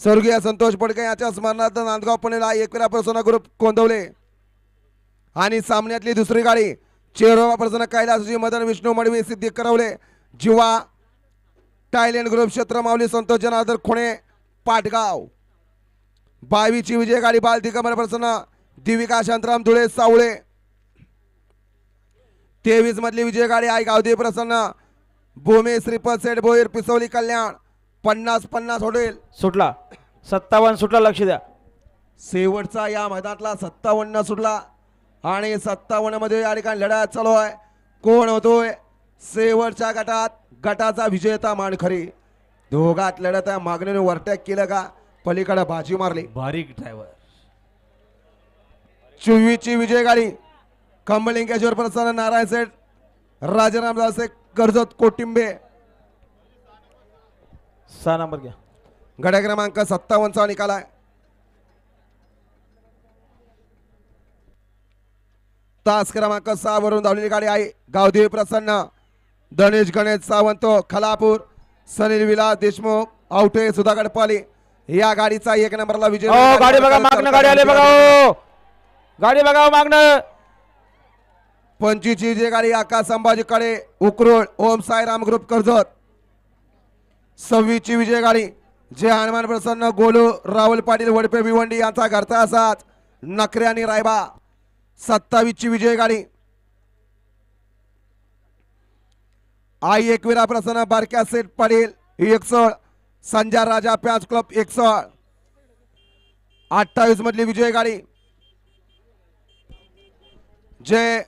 स्वर्गीय संतोष पडके यांच्या स्मरणार्थ नांदगाव पुणेला एकविरा प्रसन्न ग्रुप कोंदवले आणि सामन्यातली दुसरी गाडी चेरोबा प्रसन्न कैलासजी मदन विष्णू मडवी सिद्धी करवले. जिवा टायलंड ग्रुप क्षेत्रमावली संतोष जनार्दन खुणे पाटगाव. बावीची विजय गाडी बाल दिगंबर प्रसन्न दिविका शांतराम धुळे सावळे. तेवीस मधली विजय गाडी आई गावदेवी प्रसन्न भूमी श्रीपद सेठ भोईर पिसवली कल्याण. पन्नास पन्नास होटेल. सुटला. सत्तावन्न सुटला लक्ष द्या. शेवटचा या मैदानातला सत्तावन्न सुटला. आणि सत्तावन्नमध्ये या ठिकाणी लढा चालू आहे. कोण होतोय? शेवटच्या गटात गटाचा विजेता मानखरी. दोघात लढत आहे. मागणीने वरटॅक केलं का? पलीकडे बाजी मारली. बारीक ड्रायव्हर चोवीसची विजय गाडी. कमलिंगेश्वर प्रसन्न नारायण सेठ राजाराम दासे कर्जत कोटिंबे. सहा नंबर घ्या. गड्या क्रमांक सत्तावन्नचा निकाल आहे. तास क्रमांक सहा वरून धावलेली गाडी आहे. गावदेवी प्रसन्न गणेश गणेश सावंत खलापूर सनील विलास देशमुख आवटे सुधागड पाली. या गाडीचा एक नंबरला विजय गाडी बघा मागणं गाडी आले बघा गाडी. बघा मागणं. पंचवीसची विजय गाडी आकाश संभाजी कडे उकरोळ ओम साईराम ग्रुप कर्जत. सव्वीसची विजय गाडी. जे हनुमान प्रसन्न गोलू राहुल पाटील वडपे भिवंडी यांचा घरचा असाच. नखरे आणि रायबा. सत्तावीसची विजय गाडी. आई एकविरा प्रसन्न बारक्या सेट पाटील एकसळ संजा राजा प्याज क्लब एकसळ अठ्ठावीस मधली विजय गाडी. जे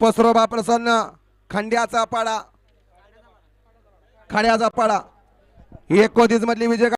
पसरोबा प्रसन्न खंड्याचा पाडा. खड्याचा पाडा. ही एकोतीस मधली विजय